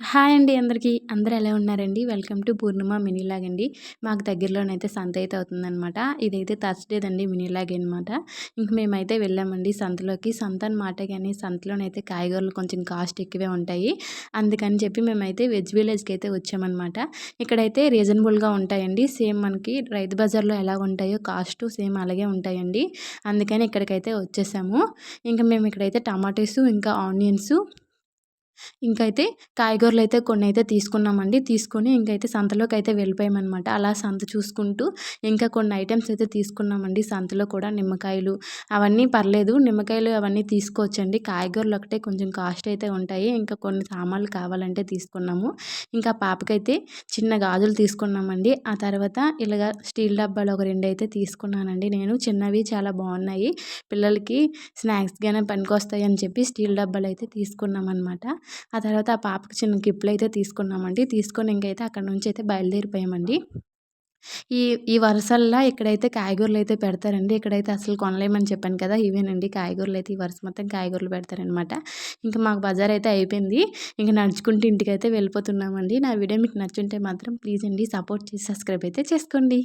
Hi అండి అందరికీ. అందరూ ఎలా ఉన్నారండి? వెల్కమ్ టు పూర్ణిమ మినీలాగ్ అండి. మాకు దగ్గరలోనైతే సంత అయితే అవుతుందనమాట ఇదైతే థర్స్డేదండి మినీలాగ్ అనమాట ఇంక మేమైతే వెళ్ళామండి సంతలోకి. సంత అనమాట కానీ సంతలోనైతే కాయగూరలు కొంచెం కాస్ట్ ఎక్కువే ఉంటాయి. అందుకని చెప్పి మేమైతే వెజ్ విలేజ్కి అయితే వచ్చామన్నమాట. ఇక్కడైతే రీజనబుల్గా ఉంటాయండి. సేమ్ మనకి రైతు బజార్లో ఎలా ఉంటాయో కాస్ట్ సేమ్ అలాగే ఉంటాయండి. అందుకని ఇక్కడికైతే వచ్చేసాము. ఇంకా మేము ఇక్కడైతే టమాటోస్ ఇంకా ఆనియన్స్ ఇంకైతే కాయగూరలు అయితే కొన్ని అయితే తీసుకున్నామండి. తీసుకొని ఇంకైతే సంతలోకి అయితే వెళ్ళిపోయామన్నమాట. అలా సంత చూసుకుంటూ ఇంకా కొన్ని ఐటమ్స్ అయితే తీసుకున్నామండి. సంతలో కూడా నిమ్మకాయలు అవన్నీ పర్లేదు. నిమ్మకాయలు అవన్నీ తీసుకోవచ్చండి. కాయగూరలు ఒకటే కొంచెం కాస్ట్ అయితే ఉంటాయి. ఇంకా కొన్ని సామాన్లు కావాలంటే తీసుకున్నాము. ఇంకా పాపకైతే చిన్న గాజులు తీసుకున్నామండి. ఆ తర్వాత ఇలాగ స్టీల్ డబ్బాలు ఒక రెండు అయితే తీసుకున్నానండి. నేను చిన్నవి చాలా బాగున్నాయి. పిల్లలకి స్నాక్స్గానే పనికొస్తాయి అని చెప్పి స్టీల్ డబ్బాలు అయితే తీసుకున్నామన్నమాట. ఆ తర్వాత ఆ పాపకి చిన్న గిఫ్ట్లు అయితే తీసుకున్నామండి. తీసుకొని ఇంకైతే అక్కడ నుంచి అయితే బయలుదేరిపోయామండి. ఈ ఈ వరుసల్లో ఇక్కడైతే కాయగూరలు అయితే పెడతారండి. ఇక్కడైతే అసలు కొనలేమని చెప్పాను కదా ఇవేనండి కాయగూరలు అయితే. ఈ వరుస మొత్తం కాయగూరలు పెడతారనమాట. ఇంకా మాకు బజార్ అయితే అయిపోయింది. ఇంకా నడుచుకుంటూ ఇంటికి అయితే వెళ్ళిపోతున్నామండి. నా వీడియో మీకు నచ్చుంటే మాత్రం ప్లీజ్ అండి సపోర్ట్ చేసి సబ్స్క్రైబ్ అయితే చేసుకోండి.